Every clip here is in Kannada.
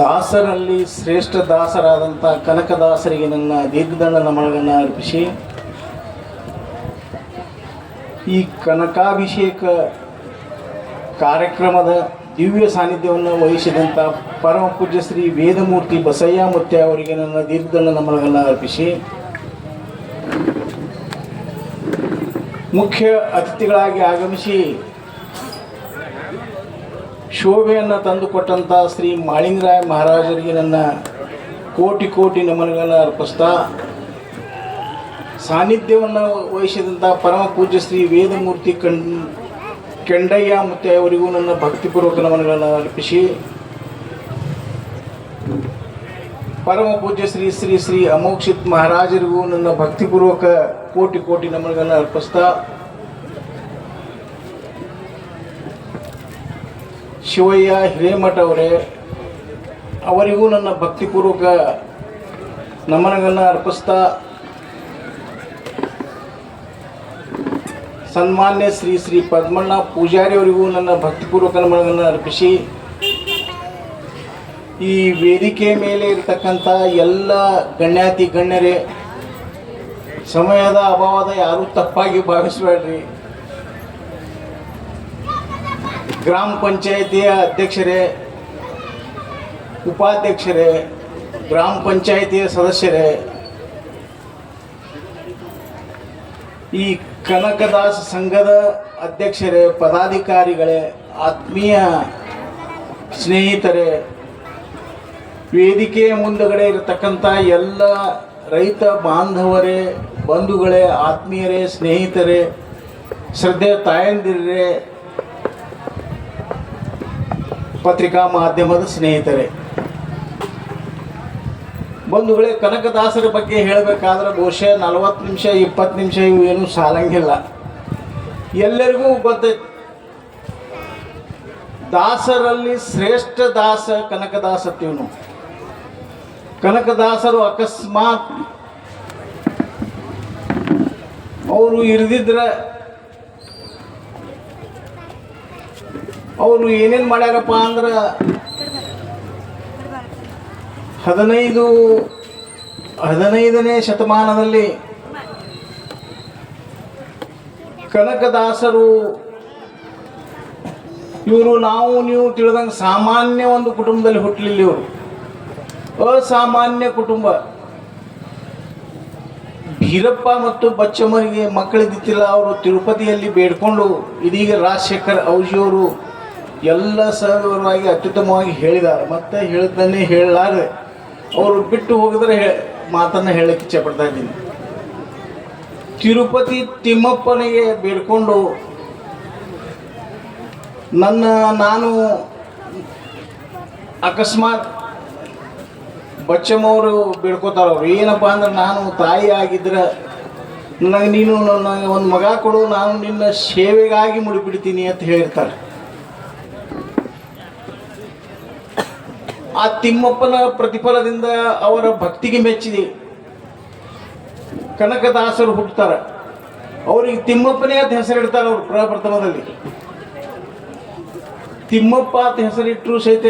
ದಾಸರಲ್ಲಿ ಶ್ರೇಷ್ಠ ದಾಸರಾದಂಥ ಕನಕದಾಸರಿಗೆ ನನ್ನ ದೀರ್ಘದಂಡ ನಮನಗಳನ್ನು ಅರ್ಪಿಸಿ, ಈ ಕನಕಾಭಿಷೇಕ ಕಾರ್ಯಕ್ರಮದ ದಿವ್ಯ ಸಾನ್ನಿಧ್ಯವನ್ನು ವಹಿಸಿದಂಥ ಪರಮ ಪೂಜ್ಯ ಶ್ರೀ ವೇದಮೂರ್ತಿ ಬಸಯ್ಯ ಮುತ್ಯ ಅವರಿಗೆ ನನ್ನ ದೀರ್ಘದಂಡ ನಮನಗಳನ್ನು ಅರ್ಪಿಸಿ, ಮುಖ್ಯ ಅತಿಥಿಗಳಾಗಿ ಆಗಮಿಸಿ ಶೋಭೆಯನ್ನು ತಂದುಕೊಟ್ಟಂಥ ಶ್ರೀ ಮಾಳಿಂಗರಾಯ ಮಹಾರಾಜರಿಗೆ ನನ್ನ ಕೋಟಿ ಕೋಟಿ ನಮನಗಳನ್ನು ಅರ್ಪಿಸ್ತಾ, ಸಾನ್ನಿಧ್ಯವನ್ನು ವಹಿಸಿದಂಥ ಪರಮ ಪೂಜ್ಯ ಶ್ರೀ ವೇದಮೂರ್ತಿ ಕಣ್, ಕೆಂಡಯ್ಯ ಮತ್ತು ಅವರಿಗೂ ನನ್ನ ಭಕ್ತಿಪೂರ್ವಕ ನಮನಗಳನ್ನು ಅರ್ಪಿಸಿ, ಪರಮ ಪೂಜ್ಯ ಶ್ರೀ ಶ್ರೀ ಶ್ರೀ ಅಮೋಕ್ಷಿತ್ ಮಹಾರಾಜರಿಗೂ ನನ್ನ ಭಕ್ತಿಪೂರ್ವಕ ಕೋಟಿ ಕೋಟಿ ನಮನಗಳನ್ನು ಅರ್ಪಿಸ್ತಾ ಶಿವಯ್ಯ, ಹಿರೇಮಠ ಅವರೇ, ಅವರಿಗೂ ನನ್ನ ಭಕ್ತಿಪೂರ್ವಕ ನಮನಗಳನ್ನು ಅರ್ಪಿಸ್ತಾ ಸನ್ಮಾನ್ಯ ಶ್ರೀ ಶ್ರೀ ಪದ್ಮಣ್ಣ ಪೂಜಾರಿ ಅವರಿಗೂ ನನ್ನ ಭಕ್ತಿಪೂರ್ವಕ ನಮನಗಳನ್ನು ಅರ್ಪಿಸಿ, ಈ ವೇದಿಕೆ ಮೇಲೆ ಇರತಕ್ಕಂಥ ಎಲ್ಲ ಗಣ್ಯಾತಿ ಗಣ್ಯರೇ, ಸಮಯದ ಅಭಾವದ ಯಾರೂ ತಪ್ಪಾಗಿ ಭಾವಿಸಬೇಡ್ರಿ. ಗ್ರಾಮ ಪಂಚಾಯಿತಿಯ ಅಧ್ಯಕ್ಷರೇ, ಉಪಾಧ್ಯಕ್ಷರೇ, ಗ್ರಾಮ ಪಂಚಾಯಿತಿಯ ಸದಸ್ಯರೇ, ಈ ಕನಕದಾಸ ಸಂಘದ ಅಧ್ಯಕ್ಷರೇ, ಪದಾಧಿಕಾರಿಗಳೇ, ಆತ್ಮೀಯ ಸ್ನೇಹಿತರೇ, ವೇದಿಕೆಯ ಮುಂದುಗಡೆ ಇರತಕ್ಕಂಥ ಎಲ್ಲ ರೈತ ಬಾಂಧವರೇ, ಬಂಧುಗಳೇ, ಆತ್ಮೀಯರೇ, ಸ್ನೇಹಿತರೇ ಶ್ರದ್ಧೆ ತಾಯಂದಿರೇ ಪತ್ರಿಕಾ ಮಾಧ್ಯಮದ ಸ್ನೇಹಿತರೇ. ಬಂಧುಗಳೇ ಕನಕದಾಸರ ಬಗ್ಗೆ ಹೇಳಬೇಕಾದ್ರೆ ಬಹುಶಃ ನಲವತ್ತು ನಿಮಿಷ, ಇಪ್ಪತ್ತು ನಿಮಿಷ ಇವು ಏನು ಸಾಲಂಗಿಲ್ಲ. ಎಲ್ಲರಿಗೂ ಗೊತ್ತೈತೆ. ದಾಸರಲ್ಲಿ ಶ್ರೇಷ್ಠ ದಾಸ ಕನಕದಾಸ ತಿವನು ಕನಕದಾಸರು ಅಕಸ್ಮಾತ್ ಅವರು ಇರದಿದ್ರೆ ಅವರು ಏನೇನು ಮಾಡ್ಯಾರಪ್ಪ ಅಂದ್ರೆ ಹದಿನೈದು, ಹದಿನೈದನೇ ಶತಮಾನದಲ್ಲಿ ಕನಕದಾಸರು ಇವರು ನಾವು, ನೀವು ತಿಳಿದಂಗೆ ಸಾಮಾನ್ಯ ಒಂದು ಕುಟುಂಬದಲ್ಲಿ ಹುಟ್ಟಲಿಲ್ಲ ಇವರು. ಅಸಾಮಾನ್ಯ ಕುಟುಂಬ. ಭೀರಪ್ಪ ಮತ್ತು ಬಚ್ಚಮ್ಮರಿಗೆ ಮಕ್ಕಳಿದ್ದಿತ್ತಿಲ್ಲ, ಅವರು ತಿರುಪತಿಯಲ್ಲಿ ಬೇಡ್ಕೊಂಡು ಇದೀಗ ರಾಜಶೇಖರ್ ಔಜಿಯವರು ಎಲ್ಲ ಸಹವಾಗಿ ಅತ್ಯುತ್ತಮವಾಗಿ ಹೇಳಿದ್ದಾರೆ. ಮತ್ತೆ ಹೇಳಿದ್ದನ್ನೇ ಹೇಳಲಾರೆ ಅವರು ಬಿಟ್ಟು ಹೋಗಿದ್ರೆ ಮಾತನ್ನು ಹೇಳಕ್ಕೆ ಇಚ್ಛೆ ಪಡ್ತಾ ಇದ್ದೀನಿ. ತಿರುಪತಿ ತಿಮ್ಮಪ್ಪನಿಗೆ ಬೇಡ್ಕೊಂಡು ನನ್ನ ನಾನು ಅಕಸ್ಮಾತ್ ಬಚ್ಚಮ್ಮವರು ಬೇಡ್ಕೋತಾರ ಅವ್ರು. ಏನಪ್ಪ ಅಂದ್ರೆ ನಾನು ತಾಯಿ ಆಗಿದ್ರೆ ನನಗೆ ನೀನು ನನ್ನ ಒಂದು ಮಗ ಕೊಡು, ನಾನು ನಿನ್ನ ಸೇವೆಗಾಗಿ ಮುಡಿಬಿಡ್ತೀನಿ ಅಂತ ಹೇಳಿರ್ತಾರೆ. ಆ ತಿಮ್ಮಪ್ಪನ ಪ್ರತಿಫಲದಿಂದ ಅವರ ಭಕ್ತಿಗೆ ಮೆಚ್ಚಿದೆ. ಕನಕದಾಸರು ಹುಟ್ಟುತ್ತಾರೆ. ಅವ್ರಿಗೆ ತಿಮ್ಮಪ್ಪನೇ ಅಂತ ಹೆಸರಿಡ್ತಾರೆ ಅವರು ಪ್ರಪ್ರಥಮದಲ್ಲಿ ತಿಮ್ಮಪ್ಪ ಅಂತ ಹೆಸರಿಟ್ಟರು ಸಹಿತ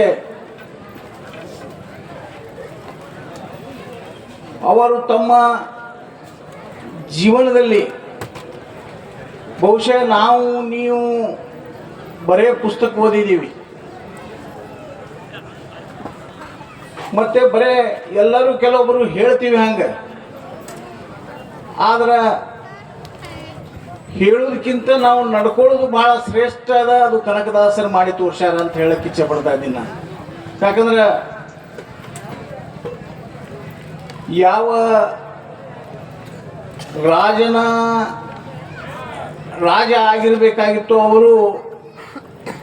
ಅವರು ತಮ್ಮ ಜೀವನದಲ್ಲಿ ಬಹುಶಃ ನಾವು, ನೀವು ಬರೆಯ ಪುಸ್ತಕ ಓದಿದ್ದೀವಿ. ಮತ್ತೆ ಬರೇ ಎಲ್ಲರೂ ಕೆಲವೊಬ್ಬರು ಹೇಳ್ತೀವಿ ಹಂಗೆ. ಆದ್ರೆ ಹೇಳೋದಕ್ಕಿಂತ ನಾವು ನಡ್ಕೊಳ್ಳೋದು ಭಾಳ ಶ್ರೇಷ್ಠ ಅದ, ಅದು ಕನಕದಾಸರು ಮಾಡಿ ತೋರ್ಸ್ಯಾರ ಅಂತ ಹೇಳಕ್ಕೆ ಇಚ್ಛೆ ಪಡ್ತಾ ಇದ್ದೀನಿ ನಾನು. ಯಾಕಂದ್ರೆ ಯಾವ ರಾಜನ ರಾಜ ಆಗಿರಬೇಕಾಗಿತ್ತು ಅವರು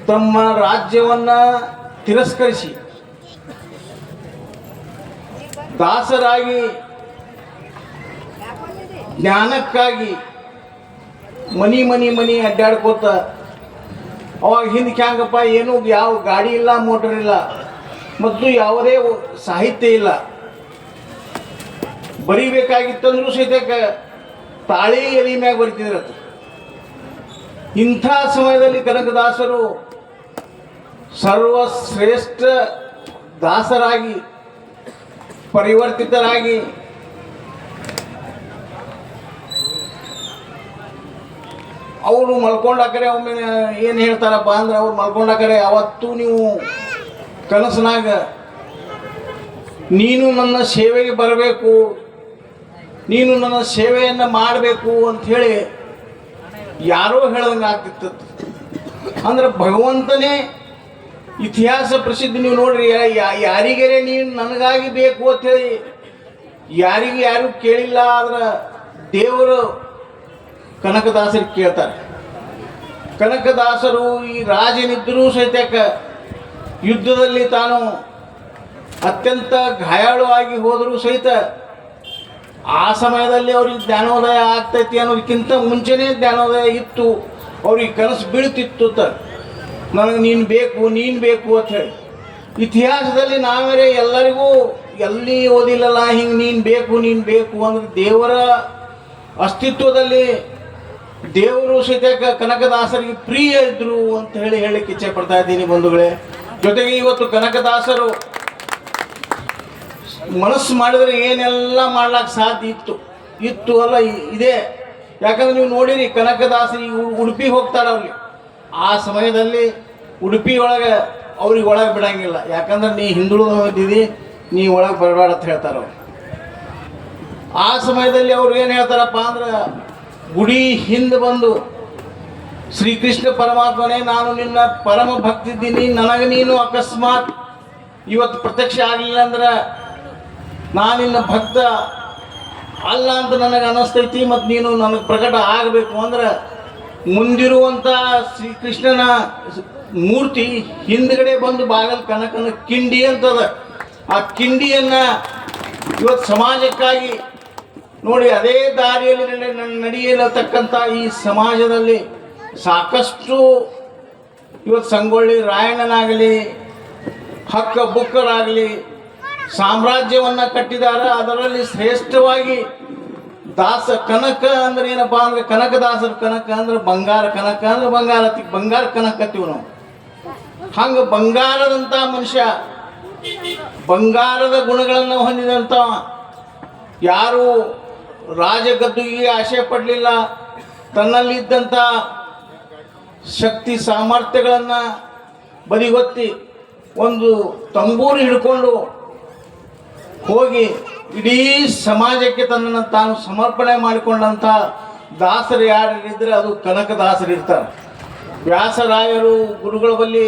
ತಮ್ಮ ರಾಜ್ಯವನ್ನು ತಿರಸ್ಕರಿಸಿ ದಾಸರಾಗಿ, ಜ್ಞಾನಕ್ಕಾಗಿ ಮನಿ ಮನಿ ಮನಿ ಅಡ್ಡಾಡ್ಕೋತ ಅವಾಗ ಹಿಂದಕ್ಕೆ ಹ್ಯಾಂಗಪ್ಪ ಏನು, ಯಾವ ಗಾಡಿ ಇಲ್ಲ, ಮೋಟರ್ ಇಲ್ಲ, ಮತ್ತು ಯಾವುದೇ ಸಾಹಿತ್ಯ ಇಲ್ಲ. ಬರಿಬೇಕಾಗಿತ್ತಂದ್ರೂ ಸಹಿತ ತಾಳೆ ಎಲೆ ಮ್ಯಾಗ ಬರಿತಿದ್ರತ್ತ ಇಂಥ ಸಮಯದಲ್ಲಿ ಕನಕದಾಸರು ಸರ್ವಶ್ರೇಷ್ಠ ದಾಸರಾಗಿ ಪರಿವರ್ತಿತರಾಗಿ. ಅವರು ಮಲ್ಕೊಂಡ ಕರೆ ಒಮ್ಮೆ ಏನು ಹೇಳ್ತಾರಪ್ಪ ಅಂದ್ರೆ ಅವ್ರು ಮಲ್ಕೊಂಡಾಕರೆ ಅವತ್ತು ನೀವು ಕನಸಿನಾಗ ನೀನು ನನ್ನ ಸೇವೆಗೆ ಬರಬೇಕು, ನೀನು ನನ್ನ ಸೇವೆಯನ್ನು ಮಾಡಬೇಕು ಅಂಥೇಳಿ ಯಾರೋ ಹೇಳ್ದಂಗೆ ಆಗ್ತಿತ್ತು. ಅಂದ್ರೆ ಭಗವಂತನೇ ಇತಿಹಾಸ ಪ್ರಸಿದ್ಧಿ ನೀವು ನೋಡ್ರಿ, ಯಾ- ಯಾ- ನೀನು ನನಗಾಗಿ ಬೇಕು ಅಂತ ಹೇಳಿ, ಯಾರಿಗೂ ಯಾರು ಕೇಳಿಲ್ಲ ಆದ್ರೆ ದೇವರು ಕನಕದಾಸರು ಕೇಳ್ತಾರೆ. ಕನಕದಾಸರು ಈ ರಾಜನಿದ್ದರೂ ಸಹಿತ ಯುದ್ಧದಲ್ಲಿ ತಾನು ಅತ್ಯಂತ ಗಾಯಾಳುವಾಗಿ ಹೋದರೂ ಸಹಿತ ಆ ಸಮಯದಲ್ಲಿ ಅವ್ರಿಗೆ ಜ್ಞಾನೋದಯ ಆಗ್ತೈತಿ ಅನ್ನೋದಕ್ಕಿಂತ ಮುಂಚೆನೇ ಜ್ಞಾನೋದಯ ಇತ್ತು, ಅವ್ರಿಗೆ ಕನಸು ಬೀಳ್ತಿತ್ತು ತ ನನಗೆ ನೀನು ಬೇಕು ನೀನು ಬೇಕು ಅಂತ ಹೇಳಿ. ಇತಿಹಾಸದಲ್ಲಿ ನಾವೇ ಎಲ್ಲರಿಗೂ ಎಲ್ಲಿ ಓದಿಲ್ಲಲ್ಲ, ಹಿಂಗೆ ನೀನು ಬೇಕು ನೀನು ಬೇಕು ಅಂದ್ರೆ ದೇವರ ಅಸ್ತಿತ್ವದಲ್ಲಿ ದೇವರು ಸಹಿತ ಕನಕದಾಸರಿಗೆ ಪ್ರಿಯ ಇದ್ರು ಅಂತ ಹೇಳಿ ಹೇಳಕ್ಕೆ ಇಚ್ಛೆ ಪಡ್ತಾ ಇದ್ದೀನಿ ಬಂಧುಗಳೇ. ಜೊತೆಗೆ ಇವತ್ತು ಕನಕದಾಸರು ಮನಸ್ಸು ಮಾಡಿದ್ರೆ ಏನೆಲ್ಲ ಮಾಡ್ಲಾಕ್ ಸಾಧ್ಯ ಇತ್ತು. ಇತ್ತು ಅಲ್ಲ ಇದೆ. ಯಾಕಂದ್ರೆ ನೀವು ನೋಡಿರಿ, ಕನಕದಾಸರಿ ಉಡುಪಿಗೆ ಹೋಗ್ತಾರೆ ಅವ್ರಿಗೆ ಆ ಸಮಯದಲ್ಲಿ ಉಡುಪಿ ಒಳಗೆ ಅವ್ರಿಗೆ ಒಳಗೆ ಬಿಡಂಗಿಲ್ಲ. ಯಾಕಂದ್ರೆ ನೀ ಹಿಂದುಳಿದು ಹೋಗಿದ್ದೀವಿ ನೀ ಒಳಗೆ ಬರಬೇಡ ಅಂತ ಹೇಳ್ತಾರೆ ಆ ಸಮಯದಲ್ಲಿ ಅವ್ರು ಏನು ಹೇಳ್ತಾರಪ್ಪ ಅಂದ್ರೆ, ಗುಡಿ ಹಿಂದೆ ಬಂದು ಶ್ರೀಕೃಷ್ಣ ಪರಮಾತ್ಮನೇ, ನಾನು ನಿನ್ನ ಪರಮ ಭಕ್ತಿದ್ದೀನಿ, ನನಗೆ ನೀನು ಅಕಸ್ಮಾತ್ ಇವತ್ತು ಪ್ರತ್ಯಕ್ಷ ಆಗಲಿಲ್ಲ ಅಂದ್ರೆ ನಾನು ನಿನ್ನ ಭಕ್ತ ಅಲ್ಲ ಅಂತ ನನಗೆ ಅನ್ನಿಸ್ತೈತಿ ಮತ್ತು ನೀನು ನನಗೆ ಪ್ರಕಟ ಆಗಬೇಕು ಅಂದ್ರೆ ಮುಂದಿರುವಂಥ ಶ್ರೀಕೃಷ್ಣನ ಮೂರ್ತಿ ಹಿಂದ್ಗಡೆ ಬಂದು ಬಾಗಲ್ ಕನಕನ ಕಿಂಡಿ ಅಂತದ. ಆ ಕಿಂಡಿಯನ್ನು ಇವತ್ತು ಸಮಾಜಕ್ಕಾಗಿ ನೋಡಿ, ಅದೇ ದಾರಿಯಲ್ಲಿ ನಡೆಯಲತಕ್ಕಂಥ ಈ ಸಮಾಜದಲ್ಲಿ ಸಾಕಷ್ಟು ಇವತ್ತು ಸಂಗೊಳ್ಳಿ ರಾಯಣ್ಣನಾಗಲಿ, ಹಕ್ಕ ಬುಕ್ಕರಾಗಲಿ ಸಾಮ್ರಾಜ್ಯವನ್ನು ಕಟ್ಟಿದ್ದಾರೆ ಅದರಲ್ಲಿ ಶ್ರೇಷ್ಠವಾಗಿ ದಾಸ ಕನಕ ಅಂದ್ರೆ ಏನಪ್ಪ ಅಂದ್ರೆ ಕನಕದಾಸರ ಕನಕ ಅಂದ್ರೆ ಬಂಗಾರ ಕನಕ ಅಂದ್ರೆ ಬಂಗಾರ ಬಂಗಾರ ಕನಕ ಅಂತೀವಿ ನಾವು. ಹಂಗ ಬಂಗಾರದಂತ ಮನುಷ್ಯ ಬಂಗಾರದ ಗುಣಗಳನ್ನು ಹೊಂದಿದಂಥ ಯಾರು ರಾಜಗದ್ದುಗೆ ಆಶೆ ಪಡಲಿಲ್ಲ. ತನ್ನಲ್ಲಿದ್ದಂಥ ಶಕ್ತಿ ಸಾಮರ್ಥ್ಯಗಳನ್ನು ಬದಿಗೊತ್ತಿ ಒಂದು ತಂಬೂರು ಹಿಡ್ಕೊಂಡು ಹೋಗಿ ಇಡೀ ಸಮಾಜಕ್ಕೆ ತನ್ನನ್ನು ತಾನು ಸಮರ್ಪಣೆ ಮಾಡಿಕೊಂಡಂಥ ದಾಸರು ಯಾರಿದ್ರೆ ಅದು ಕನಕದಾಸರು ಇರ್ತಾರೆ. ವ್ಯಾಸರಾಯರು ಗುರುಗಳ ಬಳಿ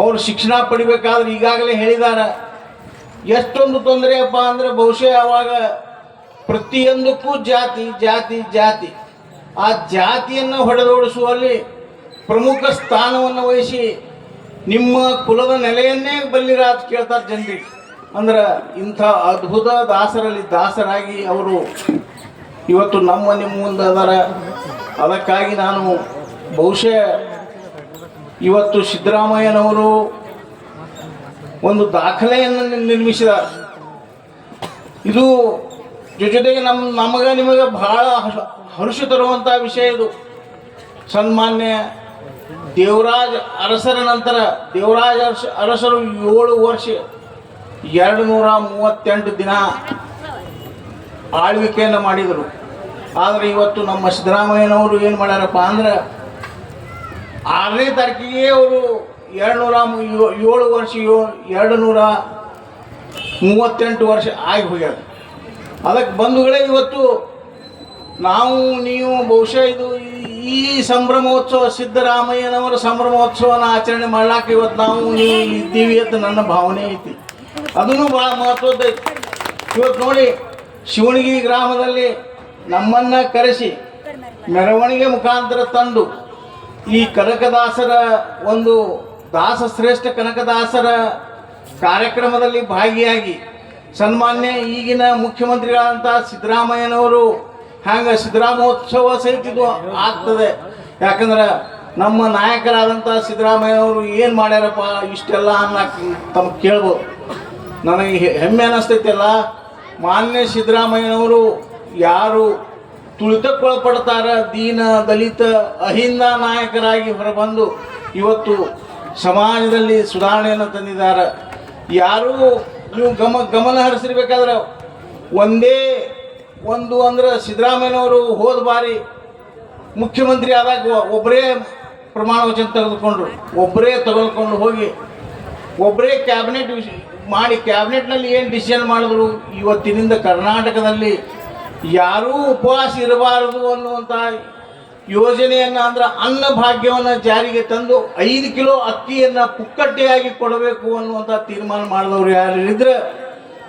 ಅವರು ಶಿಕ್ಷಣ ಪಡಿಬೇಕಾದ್ರೆ ಈಗಾಗಲೇ ಹೇಳಿದ್ದಾರೆ, ಎಷ್ಟೊಂದು ತೊಂದರೆಯಪ್ಪ ಅಂದರೆ ಬಹುಶಃ ಅವಾಗ ಪ್ರತಿಯೊಂದಕ್ಕೂ ಜಾತಿ ಜಾತಿ ಜಾತಿ. ಆ ಜಾತಿಯನ್ನು ಹೊಡೆದೋಡಿಸುವಲ್ಲಿ ಪ್ರಮುಖ ಸ್ಥಾನವನ್ನು ವಹಿಸಿ ನಿಮ್ಮ ಕುಲದ ನೆಲೆಯನ್ನೇ ಬಲ್ಲಿರ ಅಂತ ಕೇಳ್ತಾರೆ ಜನರಿಗೆ. ಅಂದ್ರೆ ಇಂಥ ಅದ್ಭುತ ದಾಸರಲ್ಲಿ ದಾಸರಾಗಿ ಅವರು ಇವತ್ತು ನಮ್ಮ ನಿಮ್ಮ ಮುಂದೆ ಅದಾರ. ಅದಕ್ಕಾಗಿ ನಾನು ಬಹುಶಃ ಇವತ್ತು ಸಿದ್ದರಾಮಯ್ಯನವರು ಒಂದು ದಾಖಲೆಯನ್ನು ನಿರ್ಮಿಸಿದ. ಇದು ಜೊತೆಗೆ ನಮ್ಮ ನಮಗೆ ನಿಮಗೆ ಬಹಳ ಹರ್ಷ- ತರುವಂಥ ವಿಷಯ ಇದು. ಸನ್ಮಾನ್ಯ ದೇವರಾಜ ಅರಸರ ನಂತರ ದೇವರಾಜ ಅರಸ ಅರಸರು ಏಳು ವರ್ಷ ಎರಡು ನೂರ ಮೂವತ್ತೆಂಟು ದಿನ ಆಳ್ವಿಕೆಯನ್ನು ಮಾಡಿದರು. ಆದರೆ ಇವತ್ತು ನಮ್ಮ ಸಿದ್ದರಾಮಯ್ಯನವರು ಏನು ಮಾಡ್ಯಾರಪ್ಪ ಅಂದ್ರೆ ಆರನೇ ತಾರೀಕಿಗೆ ಅವರು ಎರಡು ನೂರ ಏಳು ವರ್ಷ ಎರಡು ನೂರ ಮೂವತ್ತೆಂಟು ವರ್ಷ ಆಗಿ ಹೋಗ್ಯಾರ. ಅದಕ್ಕೆ ಬಂಧುಗಳೇ ಇವತ್ತು ನಾವು, ನೀವು ಬಹುಶಃ ಇದು ಈ- ಈ ಸಂಭ್ರಮೋತ್ಸವ, ಸಿದ್ದರಾಮಯ್ಯನವರ ಸಂಭ್ರಮೋತ್ಸವನ ಆಚರಣೆ ಮಾಡ್ಲಾಕ ಇವತ್ತು ನಾವು ನೀವು ಇದ್ದೀವಿ ಅಂತ ನನ್ನ ಭಾವನೆ ಐತಿ. ಅದನ್ನು ಭಾಳ ಮಹತ್ವದ ಐತಿ ಇವತ್ತು ನೋಡಿ, ಶಿವಣಗಿ ಗ್ರಾಮದಲ್ಲಿ ನಮ್ಮನ್ನು ಕರೆಸಿ ಮೆರವಣಿಗೆ ಮುಖಾಂತರ ತಂದು ಈ ಕನಕದಾಸರ ಒಂದು ದಾಸ ಶ್ರೇಷ್ಠ ಕನಕದಾಸರ ಕಾರ್ಯಕ್ರಮದಲ್ಲಿ ಭಾಗಿಯಾಗಿ ಸನ್ಮಾನ್ಯ ಈಗಿನ ಮುಖ್ಯಮಂತ್ರಿಗಳಾದಂಥ ಸಿದ್ದರಾಮಯ್ಯನವರು ಹ್ಯಾಂಗ ಸಿದ್ದರಾಮೋತ್ಸವ ಸಹಿತ ಆಗ್ತದೆ. ಯಾಕಂದ್ರೆ ನಮ್ಮ ನಾಯಕರಾದಂಥ ಸಿದ್ಧರಾಮಯ್ಯನವರು ಏನು ಮಾಡ್ಯಾರಪ್ಪ ಇಷ್ಟೆಲ್ಲ ಅನ್ನಕ್ಕೆ ತಮ್ಗೆ ಕೇಳ್ಬೋದು. ನನಗೆ ಹೆಮ್ಮೆ ಅನ್ನಿಸ್ತೈತಲ್ಲ ಮಾನ್ಯ ಸಿದ್ದರಾಮಯ್ಯನವರು ಯಾರು ತುಳಿತಕ್ಕೊಳಪಡ್ತಾರ, ದೀನ, ದಲಿತ, ಅಹಿಂದ ನಾಯಕರಾಗಿ ಹೊರಬಂದು ಇವತ್ತು ಸಮಾಜದಲ್ಲಿ ಸುಧಾರಣೆಯನ್ನು ತಂದಿದ್ದಾರೆ. ಯಾರೂ ನೀವು ಗಮ, ಗಮನ ಹರಿಸಿರ್ಬೇಕಾದ್ರೆ ಒಂದೇ ಒಂದು ಅಂದ್ರೆ ಸಿದ್ದರಾಮಯ್ಯನವರು ಹೋದ ಬಾರಿ ಮುಖ್ಯಮಂತ್ರಿ ಆದಾಗ ಒಬ್ಬರೇ ಪ್ರಮಾಣ ವಚನ ತೆಗೆದುಕೊಂಡ್ರು. ಒಬ್ಬರೇ ತಗೊಳ್ಕೊಂಡು ಹೋಗಿ ಒಬ್ಬರೇ ಕ್ಯಾಬಿನೆಟ್ ಮಾಡಿ ಕ್ಯಾಬಿನೆಟ್ನಲ್ಲಿ ಏನು ಡಿಸಿಷನ್ ಮಾಡಿದ್ರು? ಇವತ್ತಿನಿಂದ ಕರ್ನಾಟಕದಲ್ಲಿ ಯಾರೂ ಉಪವಾಸ ಇರಬಾರದು ಅನ್ನುವಂಥ ಯೋಜನೆಯನ್ನು ಅಂದ್ರೆ ಅನ್ನ ಭಾಗ್ಯವನ್ನು ಜಾರಿಗೆ ತಂದು ಐದು ಕಿಲೋ ಅಕ್ಕಿಯನ್ನು ಪುಕ್ಕಟ್ಟೆಯಾಗಿ ಕೊಡಬೇಕು ಅನ್ನುವಂಥ ತೀರ್ಮಾನ ಮಾಡಿದವರು ಯಾರು ಇದ್ರೆ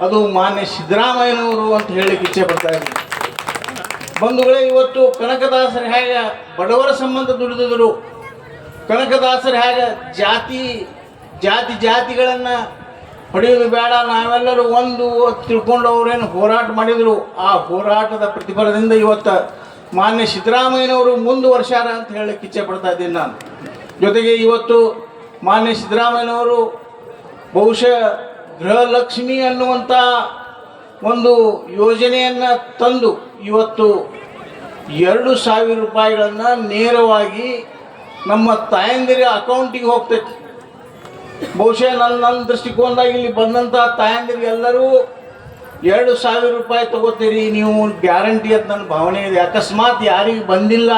ಅದು ಮಾನ್ಯ ಸಿದ್ದರಾಮಯ್ಯನವರು ಅಂತ ಹೇಳಿ ಇಚ್ಛೆ ಪಡ್ತಾ ಇದ್ದೀನಿ. ಬಂಧುಗಳೇ, ಇವತ್ತು ಕನಕದಾಸರು ಹೇಗೆ ಬಡವರ ಸಂಬಂಧ ದುಡಿದಿದ್ರು ಕನಕದಾಸರು ಹೇಗೆ ಜಾತಿ ಜಾತಿ ಜಾತಿಗಳನ್ನು ಹೊಡೆಯೋದು ಬೇಡ, ನಾವೆಲ್ಲರೂ ಒಂದು ತಿಳ್ಕೊಂಡು ಅವರೇನು ಹೋರಾಟ ಮಾಡಿದರು. ಆ ಹೋರಾಟದ ಪ್ರತಿಫಲದಿಂದ ಇವತ್ತು ಮಾನ್ಯ ಸಿದ್ದರಾಮಯ್ಯನವರು ಮುಂದುವರ್ಸ್ಯಾರ ಅಂತ ಹೇಳಕ್ಕೆ ಇಚ್ಛೆ ಪಡ್ತಾ ಇದ್ದೀನಿ ನಾನು. ಜೊತೆಗೆ ಇವತ್ತು ಮಾನ್ಯ ಸಿದ್ದರಾಮಯ್ಯನವರು ಬಹುಶಃ ಗೃಹಲಕ್ಷ್ಮಿ ಅನ್ನುವಂಥ ಒಂದು ಯೋಜನೆಯನ್ನು ತಂದು ಇವತ್ತು ಎರಡು ಸಾವಿರ ರೂಪಾಯಿಗಳನ್ನು ನೇರವಾಗಿ ನಮ್ಮ ತಾಯಂದಿರ ಅಕೌಂಟಿಗೆ ಹೋಗ್ತೈತಿ ಬಹುಶಃ ನನ್ನ ನನ್ನ ದೃಷ್ಟಿಕೋನದಾಗ ಇಲ್ಲಿ ಬಂದಂಥ ತಾಯಂದಿರಿಗೆ ಎಲ್ಲರೂ ಎರಡು ಸಾವಿರ ರೂಪಾಯಿ ತಗೋತೀರಿ, ನೀವು ಗ್ಯಾರಂಟಿ ಅಂತ ನನ್ನ ಭಾವನೆ ಇದೆ. ಅಕಸ್ಮಾತ್ ಯಾರಿಗೆ ಬಂದಿಲ್ಲ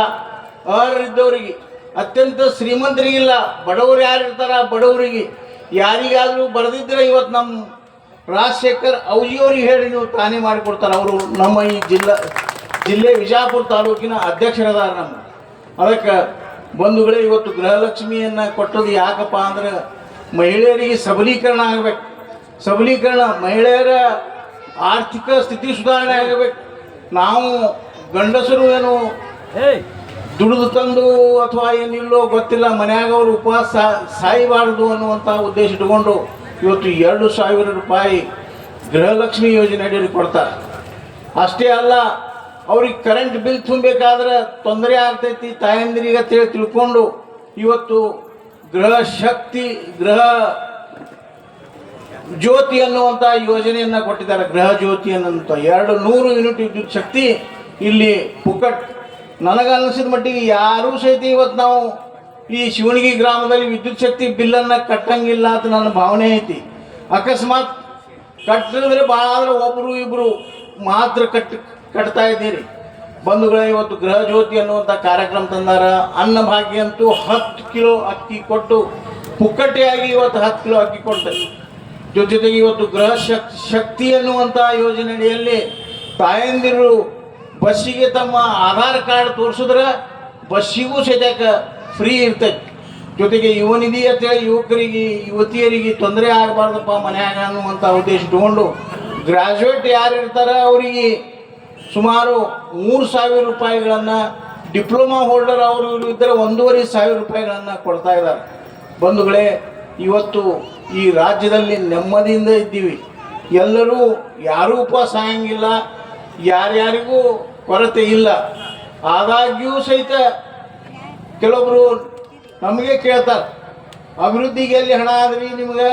ಅರ್ಹರಿದ್ದವರಿಗೆ ಅತ್ಯಂತ ಶ್ರೀಮಂತರಿಗಿಲ್ಲ, ಬಡವರು ಯಾರು ಇರ್ತಾರ ಬಡವರಿಗೆ, ಯಾರಿಗಾದರೂ ಬರೆದಿದ್ದರೆ ಇವತ್ತು ನಮ್ಮ ರಾಜಶೇಖರ್ ಅವ್ಜಿಯವ್ರಿಗೆ ಹೇಳಿ ನೀವು ತಾನೇ ಮಾಡಿಕೊಡ್ತಾರೆ. ಅವರು ನಮ್ಮ ಈ ಜಿಲ್ಲಾ, ಜಿಲ್ಲೆ ವಿಜಾಪುರ ತಾಲೂಕಿನ ಅಧ್ಯಕ್ಷರದಾರ ನಮ್ಮ ಅದಕ್ಕೆ ಬಂಧುಗಳೇ ಇವತ್ತು ಗೃಹಲಕ್ಷ್ಮಿಯನ್ನು ಕೊಟ್ಟದ್ದು ಯಾಕಪ್ಪ ಅಂದ್ರೆ ಮಹಿಳೆಯರಿಗೆ ಸಬಲೀಕರಣ ಆಗಬೇಕು. ಸಬಲೀಕರಣ ಮಹಿಳೆಯರ ಆರ್ಥಿಕ ಸ್ಥಿತಿ ಸುಧಾರಣೆ ಆಗಬೇಕು. ನಾವು ಗಂಡಸರು ಏನು ದುಡಿದು ತಂದು ಅಥವಾ ಏನಿಲ್ಲೋ ಗೊತ್ತಿಲ್ಲ ಮನ್ಯಾಗ ಅವರು ಉಪವಾಸ ಸಾಯಬಾರದು ಸಾಯಬಾರ್ದು ಅನ್ನುವಂಥ ಉದ್ದೇಶ ಇಟ್ಕೊಂಡು ಇವತ್ತು ಎರಡು ಸಾವಿರ ರೂಪಾಯಿ ಗೃಹಲಕ್ಷ್ಮಿ ಯೋಜನೆ ಅಡಿಯಲ್ಲಿ ಕೊಡ್ತಾರೆ. ಅಷ್ಟೇ ಅಲ್ಲ ಅವ್ರಿಗೆ ಕರೆಂಟ್ ಬಿಲ್ ತುಂಬಬೇಕಾದ್ರೆ ತೊಂದರೆ ಆಗ್ತೈತಿ. ತಾಯಂದಿರಿಗೆ ಅಂತೇಳಿ ತಿಳ್ಕೊಂಡು ಇವತ್ತು ಗೃಹ ಶಕ್ತಿ ಗೃಹ ಜ್ಯೋತಿ ಅನ್ನುವಂಥ ಯೋಜನೆಯನ್ನು ಕೊಟ್ಟಿದ್ದಾರೆ. ಗೃಹ ಜ್ಯೋತಿ ಅನ್ನುವಂಥ ಎರಡು ನೂರು ಯೂನಿಟ್ ವಿದ್ಯುತ್ ಶಕ್ತಿ ಇಲ್ಲಿ ಪುಕ್ಕಟ್ ನನಗನ್ನಿಸಿದ ಮಟ್ಟಿಗೆ ಯಾರೂ ಸಹಿತ ಇವತ್ತು ನಾವು ಈ ಶಿವಣಗಿ ಗ್ರಾಮದಲ್ಲಿ ವಿದ್ಯುತ್ ಶಕ್ತಿ ಬಿಲ್ಲನ್ನು ಕಟ್ಟಂಗಿಲ್ಲ ಅಂತ ನನ್ನ ಭಾವನೆ ಐತಿ. ಅಕಸ್ಮಾತ್ ಕಟ್ಟಿದ್ರೆ ಭಾಳ ಆದರೆ ಒಬ್ಬರು ಇಬ್ಬರು ಮಾತ್ರ ಕಟ್ ಕಟ್ತಾ ಇದ್ದೀರಿ. ಬಂಧುಗಳೇ, ಇವತ್ತು ಗೃಹ ಜ್ಯೋತಿ ಅನ್ನುವಂಥ ಕಾರ್ಯಕ್ರಮ ತಂದಾರ. ಅನ್ನ ಭಾಗ್ಯ ಅಂತೂ ಹತ್ತು ಕಿಲೋ ಅಕ್ಕಿ ಕೊಟ್ಟು ಪುಕ್ಕಟ್ಟೆಯಾಗಿ ಇವತ್ತು ಹತ್ತು ಕಿಲೋ ಅಕ್ಕಿ ಕೊಡ್ತಾರೆ. ಜೊತೆಗೆ ಇವತ್ತು ಗೃಹ ಶಕ್, ಶಕ್ತಿ ಅನ್ನುವಂಥ ಯೋಜನೆಯಲ್ಲಿ ತಾಯಂದಿರು ಬಸ್ಸಿಗೆ ತಮ್ಮ ಆಧಾರ್ ಕಾರ್ಡ್ ತೋರಿಸಿದ್ರೆ ಬಸ್ಸಿಗೂ ಸಹಿತ ಫ್ರೀ ಇರ್ತೈತಿ. ಜೊತೆಗೆ ಯುವನಿಧಿ ಅಂತೇಳಿ ಯುವಕರಿಗೆ, ಯುವತಿಯರಿಗೆ ತೊಂದರೆ ಆಗಬಾರ್ದಪ್ಪ ಮನ್ಯಾಗ ಅನ್ನುವಂಥ ಉದ್ದೇಶ ಇಟ್ಕೊಂಡು ಗ್ರಾಜುಯೇಟ್ ಯಾರು ಇರ್ತಾರೆ ಅವರಿಗೆ ಸುಮಾರು ಮೂರು ಸಾವಿರ ರೂಪಾಯಿಗಳನ್ನು ಡಿಪ್ಲೊಮಾ ಹೋಲ್ಡರ್ ಅವರು ಇವರು ಇದ್ದರೆ ಒಂದೂವರೆ ಸಾವಿರ ರೂಪಾಯಿಗಳನ್ನು ಕೊಡ್ತಾ ಇದ್ದಾರೆ. ಬಂಧುಗಳೇ, ಇವತ್ತು ಈ ರಾಜ್ಯದಲ್ಲಿ ನೆಮ್ಮದಿಯಿಂದ ಇದ್ದೀವಿ. ಎಲ್ಲರೂ ಯಾರೂ ಉಪವಾಸ ಯಾರ್ಯಾರಿಗೂ ಕೊರತೆ ಇಲ್ಲ. ಆದಾಗ್ಯೂ ಸಹಿತ ಕೆಲವೊಬ್ಬರು ನಮಗೆ ಕೇಳ್ತಾರೆ, ಅಭಿವೃದ್ಧಿಗೆ ಎಲ್ಲಿ ಹಣ ಆದ್ರಿ ನಿಮ್ಗೆ?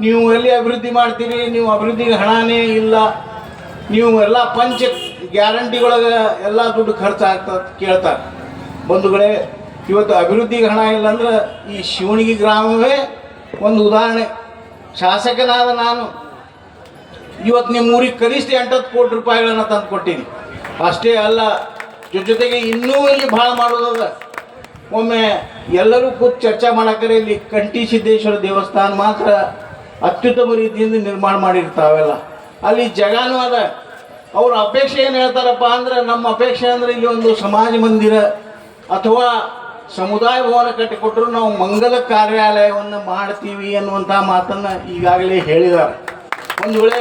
ನೀವು ಎಲ್ಲಿ ಅಭಿವೃದ್ಧಿ ಮಾಡ್ತೀರಿ? ನೀವು ಅಭಿವೃದ್ಧಿಗೆ ಹಣನೇ ಇಲ್ಲ. ನೀವು ಎಲ್ಲ ಪಂಚ ಗ್ಯಾರಂಟಿಗಳೊಳಗೆ ಎಲ್ಲ ದುಡ್ಡು ಖರ್ಚಾಗ್ತದೆ ಕೇಳ್ತಾರೆ. ಬಂಧುಗಳೇ ಇವತ್ತು ಅಭಿವೃದ್ಧಿಗೆ ಹಣ ಇಲ್ಲ ಅಂದ್ರೆ ಈ ಶಿವಣಿಗಿ ಗ್ರಾಮವೇ ಒಂದು ಉದಾಹರಣೆ. ಶಾಸಕನಾದ ನಾನು ಇವತ್ತು ನಿಮ್ಮ ಊರಿಗೆ ಕನಿಷ್ಠ ಎಂಟತ್ತು ಕೋಟಿ ರೂಪಾಯಿಗಳನ್ನು ತಂದು ಕೊಟ್ಟೀನಿ. ಅಷ್ಟೇ ಅಲ್ಲ ಜೊತೆ ಜೊತೆಗೆ ಇನ್ನೂ ಇಲ್ಲಿ ಭಾಳ ಮಾಡೋದದ ಒಮ್ಮೆ ಎಲ್ಲರೂ ಕೂತು ಚರ್ಚೆ ಮಾಡಕ್ಕರೆ ಇಲ್ಲಿ ಕಂಠಿ ಸಿದ್ದೇಶ್ವರ ದೇವಸ್ಥಾನ ಮಾತ್ರ ಅತ್ಯುತ್ತಮ ರೀತಿಯಿಂದ ನಿರ್ಮಾಣ ಮಾಡಿರ್ತಾವೆಲ್ಲ. ಅಲ್ಲಿ ಜಗಾನು ಅದ. ಅವ್ರ ಅಪೇಕ್ಷೆ ಏನು ಹೇಳ್ತಾರಪ್ಪ ಅಂದ್ರೆ ನಮ್ಮ ಅಪೇಕ್ಷೆ ಅಂದ್ರೆ ಇಲ್ಲಿ ಒಂದು ಸಮಾಜ ಮಂದಿರ ಅಥವಾ ಸಮುದಾಯ ಭವನ ಕಟ್ಟಿಕೊಟ್ಟರು ನಾವು ಮಂಗಲ ಕಾರ್ಯಾಲಯವನ್ನು ಮಾಡ್ತೀವಿ ಅನ್ನುವಂಥ ಮಾತನ್ನು ಈಗಾಗಲೇ ಹೇಳಿದ್ದಾರೆ. ಒಂದು ವೇಳೆ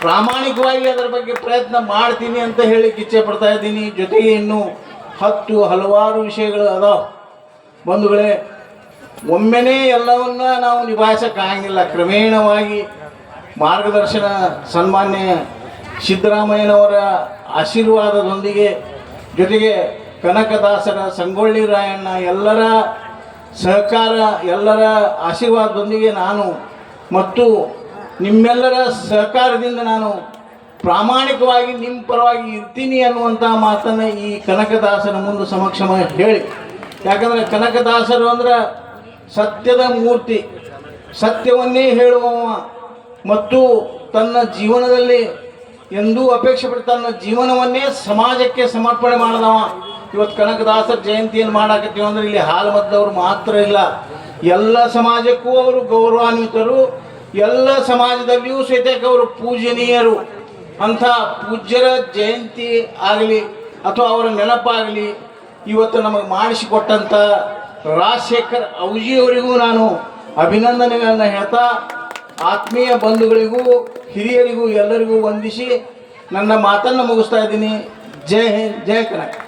ಪ್ರಾಮಾಣಿಕವಾಗಿ ಅದರ ಬಗ್ಗೆ ಪ್ರಯತ್ನ ಮಾಡ್ತೀನಿ ಅಂತ ಹೇಳಿ ಇಚ್ಛೆ ಪಡ್ತಾ ಇದ್ದೀನಿ. ಜೊತೆಗೆ ಇನ್ನು ಹತ್ತು ಹಲವಾರು ವಿಷಯಗಳು ಅದಾವ. ಬಂಧುಗಳೇ ಒಮ್ಮೆನೇ ಎಲ್ಲವನ್ನ ನಾವು ನಿಭಾಯಿಸಕ್ಕಾಗಿಲ್ಲ ಕ್ರಮೇಣವಾಗಿ ಮಾರ್ಗದರ್ಶನ ಸನ್ಮಾನ್ಯ ಸಿದ್ದರಾಮಯ್ಯನವರ ಆಶೀರ್ವಾದದೊಂದಿಗೆ ಜೊತೆಗೆ ಕನಕದಾಸರ ಸಂಗೊಳ್ಳಿ ರಾಯಣ್ಣ ಎಲ್ಲರ ಸಹಕಾರ, ಎಲ್ಲರ ಆಶೀರ್ವಾದದೊಂದಿಗೆ ನಾನು ಮತ್ತು ನಿಮ್ಮೆಲ್ಲರ ಸಹಕಾರದಿಂದ ನಾನು ಪ್ರಾಮಾಣಿಕವಾಗಿ ನಿಮ್ಮ ಪರವಾಗಿ ಇರ್ತೀನಿ ಅನ್ನುವಂಥ ಮಾತನ್ನು ಈ ಕನಕದಾಸನ ಮುಂದೆ ಸಮಕ್ಷಮ ಹೇಳಿ. ಯಾಕಂದರೆ ಕನಕದಾಸರು ಅಂದ್ರೆ ಸತ್ಯದ ಮೂರ್ತಿ. ಸತ್ಯವನ್ನೇ ಹೇಳುವವ ಮತ್ತು ತನ್ನ ಜೀವನದಲ್ಲಿ ಎಂದೂ ಅಪೇಕ್ಷೆ ತನ್ನ ಜೀವನವನ್ನೇ ಸಮಾಜಕ್ಕೆ ಸಮರ್ಪಣೆ ಮಾಡಿದವ. ಇವತ್ತು ಕನಕದಾಸರ ಜಯಂತಿಯನ್ನು ಮಾಡಾಕತ್ತೀವಿ ಅಂದ್ರೆ ಇಲ್ಲಿ ಹಾಲು ಮದ್ದವರು ಮಾತ್ರ ಇಲ್ಲ. ಎಲ್ಲ ಸಮಾಜಕ್ಕೂ ಅವರು ಗೌರವಾನ್ವಿತರು. ಎಲ್ಲ ಸಮಾಜದಲ್ಲಿಯೂ ಸಹಿತ ಅವರು ಪೂಜನೀಯರು. ಅಂಥ ಪೂಜ್ಯರ ಜಯಂತಿ ಆಗಲಿ ಅಥವಾ ಅವರ ನೆನಪಾಗಲಿ ಇವತ್ತು ನಮಗೆ ಮಾಡಿಸಿಕೊಟ್ಟಂಥ ರಾಜಶೇಖರ್ ಔಜಿಯವರಿಗೂ ನಾನು ಅಭಿನಂದನೆಗಳನ್ನು ಹೇಳ್ತಾ ಆತ್ಮೀಯ ಬಂಧುಗಳಿಗೂ ಹಿರಿಯರಿಗೂ ಎಲ್ಲರಿಗೂ ವಂದಿಸಿ ನನ್ನ ಮಾತನ್ನು ಮುಗಿಸ್ತಾ ಇದ್ದೀನಿ. ಜೈ ಹಿಂದ್ ಜೈ ಕರ್ನಾಟಕ